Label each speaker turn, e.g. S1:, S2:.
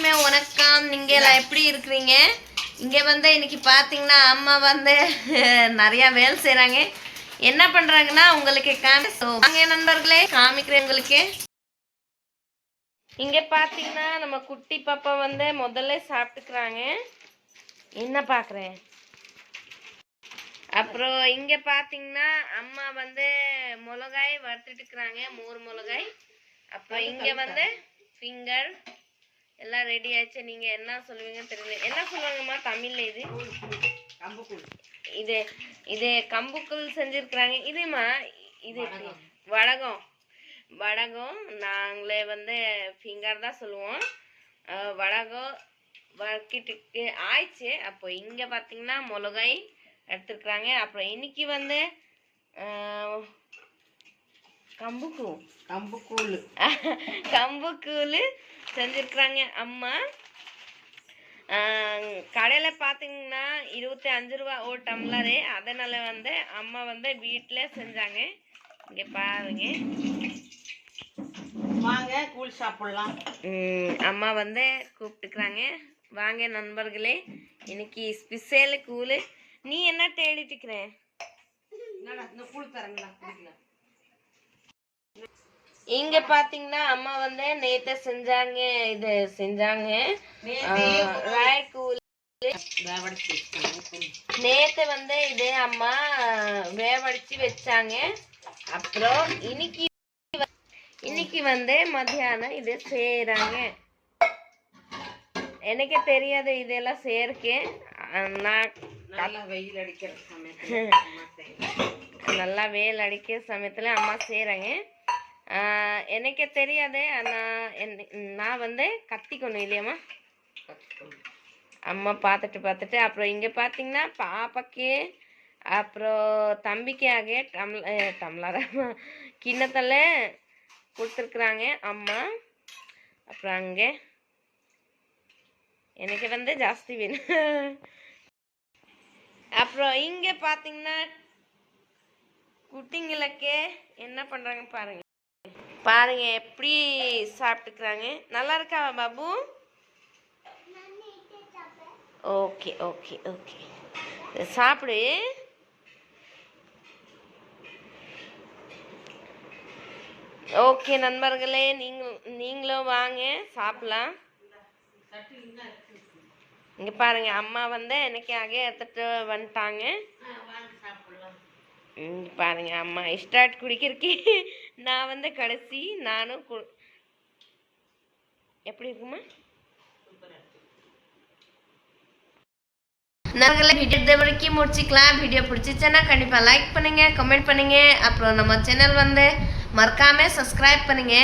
S1: எல்லாருக்குமே வணக்கம். நீங்க எல்லாம் எப்படி இருக்கிறீங்க? இங்க வந்து இன்னைக்கு பாத்தீங்கன்னா அம்மா வந்து நிறைய வேலை செய்றாங்க. என்ன பண்றாங்கன்னா உங்களுக்கு காமி so, வாங்க நண்பர்களே காமிக்கிறேன் உங்களுக்கு. இங்க பாத்தீங்கன்னா நம்ம குட்டி பாப்பா வந்து முதல்ல சாப்பிட்டுக்கிறாங்க. என்ன பாக்குறேன்? அப்புறம் இங்க பாத்தீங்கன்னா அம்மா வந்து மிளகாய் வறுத்துட்டு இருக்கிறாங்க. மோர் மிளகாய். அப்புறம் இங்க வந்து ஃபிங்கர் எல்லாம் ரெடி ஆயிடுச்சு நீங்க என்ன சொல்லுவீங்கன்னு தெரியல. என்ன சொல்லுவாங்கம்மா? தமிழ்ல இது? இது இது கம்புக்குள் செஞ்சிருக்கிறாங்க. இதுமா இது வடகம். வடகம் நாங்களே வந்து ஃபிங்கர் தான் சொல்லுவோம். வடகம் வக்கிட்டு ஆயிடுச்சு. அப்போ இங்கே பார்த்தீங்கன்னா மிளகாய் எடுத்துருக்குறாங்க. அப்புறம் இன்னைக்கு வந்து கம்புக்கூ
S2: கம்புக்கூழ்.
S1: கம்புக்கூழ் செஞ்சுருக்குறாங்க அம்மா. கடையில் பார்த்தீங்கன்னா இருபத்தி அஞ்சு ரூபா ஒரு டம்ளரு. அதனால் வந்து அம்மா வந்து வீட்டில் செஞ்சாங்க. இங்கே பாருங்க.
S2: வாங்க கூழ் சாப்பிடலாம்.
S1: ம், அம்மா வந்து கூப்பிட்டுக்கிறாங்க. வாங்க நண்பர்களே இன்னைக்கு ஸ்பெஷல் கூழ். நீ என்ன தேடிட்டு இருக்கிற?
S2: என்னடா இந்த கூழ் தரங்களா
S1: இங்க பாத்தீங்கன்னா அம்மா வந்து நேத்து செஞ்சாங்க இது செஞ்சாங்க. நேத்து வந்து இது அம்மா வேவடிச்சு வச்சாங்க. அப்புறம் இன்னைக்கு இன்னைக்கு வந்து மத்தியானம் இது செய்யறாங்க எனக்கு தெரியாது இதெல்லாம் அஹ் நான்
S2: நல்லா வெயில் அடிக்கிற சமயத்துல.
S1: நல்லா வேல் அடிக்கிற சமயத்தில் அம்மா செய்கிறாங்க எனக்கு தெரியாது நான் நான் வந்து கத்திக்கணும் இல்லையாம்மா? அம்மா பார்த்துட்டு பார்த்துட்டு அப்புறம் இங்கே பார்த்தீங்கன்னா பாப்பாக்கு அப்புறம் தம்பிக்காக டம்ள அஹ் கிண்ணத்தில் கொடுத்துருக்குறாங்க அம்மா. அப்புறம் அங்கே எனக்கு வந்து ஜாஸ்தி வேணும். அப்புறம் இங்கே பார்த்தீங்கன்னா குட்டிங்களுக்கு என்ன பண்ணுறாங்க பாருங்கள் பாருங்க எப்படி சாப்பிட்டுக்கிறாங்க. நல்லா இருக்கா பாபு? Okay okay okay. சாப்பிடு. ஓகே நண்பர்களே நீங்கள் நீங்களும் வாங்க சாப்பிடலாம். இங்கே பாருங்க அம்மா வந்து எனக்காக எடுத்துட்டு வந்துட்டாங்க
S2: ஆ, வாங்க சாப்பிடலாம்
S1: இங்க பாருங்க அம்மா ஸ்டார்ட் குடிக்கிறக்கே நான் வந்து கடைசி நானும் கு எப்படி இருக்குமா? நாங்கள் வீடியோ இது வரைக்கும் முடிச்சிக்கலாம். வீடியோ பிடிச்சிச்சுன்னா கண்டிப்பாக லைக் பண்ணுங்க கமெண்ட் பண்ணுங்க. அப்புறம் நம்ம சேனல் வந்து மறக்காமல் சப்ஸ்கிரைப் பண்ணுங்க.